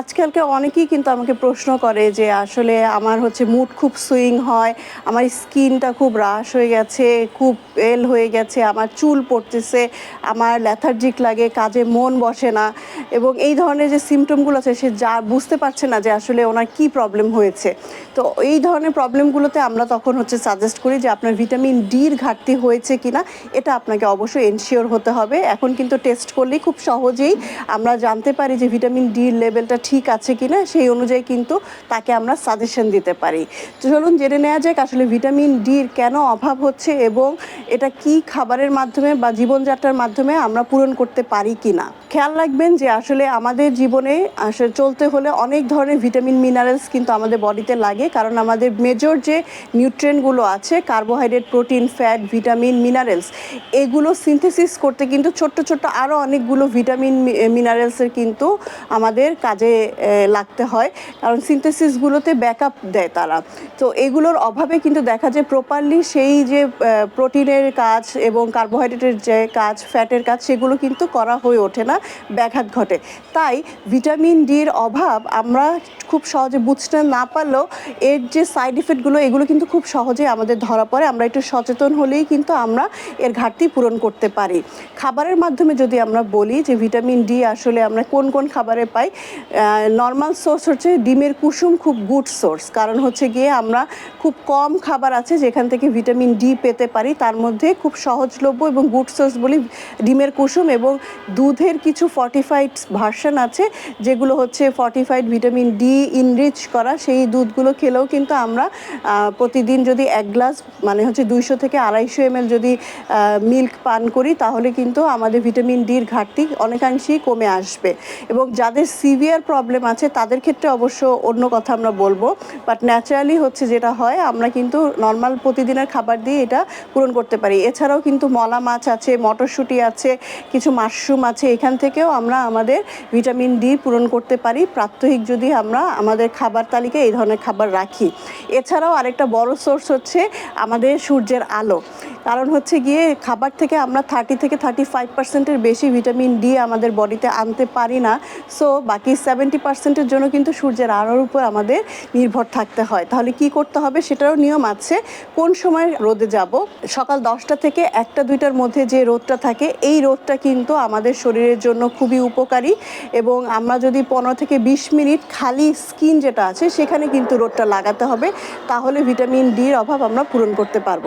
আজকালকে অনেকেই কিন্তু আমাকে প্রশ্ন করে যে আসলে আমার হচ্ছে মুড খুব সুইং হয়, আমার স্কিনটা খুব রাশ হয়ে গেছে, খুব এল হয়ে গেছে, আমার চুল পড়তেছে, আমার ল্যাথার্জিক লাগে, কাজে মন বসে না এবং এই ধরনের যে সিমটমগুলো আছে সে যা বুঝতে পারছে না যে আসলে ওনার কি প্রবলেম হয়েছে। তো এই ধরনের প্রবলেমগুলোতে আমরা তখন হচ্ছে সাজেস্ট করি যে আপনার ভিটামিন ডির ঘাটতি হয়েছে কিনা, এটা আপনাকে অবশ্যই এনশিওর হতে হবে। এখন কিন্তু টেস্ট করলেই খুব সহজেই আমরা জানতে পারি যে ভিটামিন ডির লেভেলটা ঠিক আছে কি না সেই অনুযায়ী কিন্তু তাকে আমরা সাজেশন দিতে পারি। চলুন জেনে নেওয়া যাক আসলে ভিটামিন ডির কেন অভাব হচ্ছে এবং এটা কি খাবারের মাধ্যমে বা জীবনযাত্রার মাধ্যমে আমরা পূরণ করতে পারি কিনা। খেয়াল রাখবেন যে আসলে আমাদের জীবনে, আসলে চলতে হলে অনেক ধরনের ভিটামিন, মিনারেলস কিন্তু আমাদের বডিতে লাগে। কারণ আমাদের মেজর যে নিউট্রেনগুলো আছে carbohydrate protein fat vitamin minerals এগুলো সিনথেসিস করতে কিন্তু ছোট্ট ছোট্ট আরও অনেকগুলো ভিটামিন মিনারেলসের কিন্তু আমাদের কাজে লাগতে হয়। কারণ সিনথেসিসগুলোতে ব্যাকআপ দেয় তারা। তো এগুলোর অভাবে কিন্তু দেখা যায় প্রপারলি সেই যে প্রোটিনের কাজ এবং কার্বোহাইড্রেটের যে কাজ ফ্যাটের কাজ, সেগুলো কিন্তু করা হয়ে ওঠে না। ব্যাঘাত ঘটে। তাই ভিটামিন ডির অভাব আমরা খুব সহজে বুঝতে না পারলেও এর যে সাইড ইফেক্টগুলো এগুলো কিন্তু খুব সহজে আমাদের ধরা পড়ে। আমরা একটু সচেতন হলেই কিন্তু আমরা এর ঘাটতি পূরণ করতে পারি। খাবারের মাধ্যমে যদি আমরা বলি যে ভিটামিন ডি আসলে আমরা কোন কোন খাবারে পাই নর্মাল সোর্স হচ্ছে ডিমের কুসুম খুব গুড সোর্স কারণ হচ্ছে গিয়ে আমরা খুব কম খাবার আছে যেখান থেকে ভিটামিন ডি পেতে পারি। তার মধ্যে খুব সহজলভ্য এবং গুড সোর্স বলি ডিমের কুসুম এবং দুধের কিছু ফর্টিফাইড ভার্সন আছে, যেগুলো হচ্ছে ফর্টিফাইড ভিটামিন ডি ইনরিচ করা। সেই দুধগুলো খেলেও কিন্তু আমরা প্রতিদিন যদি এক গ্লাস মানে হচ্ছে দুইশো থেকে আড়াইশো এম যদি মিল্ক পান করি, তাহলে কিন্তু আমাদের ভিটামিন ডির ঘাটতি অনেকাংশেই কমে আসবে। এবং যাদের সিভিয়ার প্রবলেম আছে, তাদের ক্ষেত্রে অবশ্য অন্য কথা আমরা বলব। বাট ন্যাচারালি হচ্ছে যেটা হয়, আমরা কিন্তু নর্মাল প্রতিদিনের খাবার দিয়ে এটা পূরণ করতে পারি। এছাড়াও কিন্তু মলা মাছ আছে, মটরশুঁটি আছে, কিছু মাশরুম আছে, এখান থেকেও আমরা আমাদের ভিটামিন ডি পূরণ করতে পারি। প্রাত্যহিক যদি আমরা আমাদের খাবার তালিকায় এই ধরনের খাবার রাখি। এছাড়াও আরেকটা বড় সোর্স হচ্ছে আমাদের সূর্যের আলো। কারণ হচ্ছে গিয়ে খাবার থেকে আমরা থার্টি থেকে থার্টি ফাইভ পার্সেন্টের বেশি ভিটামিন ডি আমাদের বডিতে আনতে পারি না। সো বাকি সেভেন্টি পার্সেন্টের জন্য কিন্তু সূর্যের আলোর উপর আমাদের নির্ভর থাকতে হয়। তাহলে কি করতে হবে সেটারও নিয়ম আছে। কোন সময় রোদে যাব? সকাল দশটা থেকে একটা দুইটার মধ্যে যে রোদটা থাকে, এই রোদটা কিন্তু আমাদের শরীরের জন্য খুবই উপকারী এবং আমরা যদি পনেরো থেকে বিশ মিনিট খালি স্কিন যেটা আছে সেখানে কিন্তু রোদটা লাগাতে হবে, তাহলে ভিটামিন ডির অভাব আমরা পূরণ করতে পারব।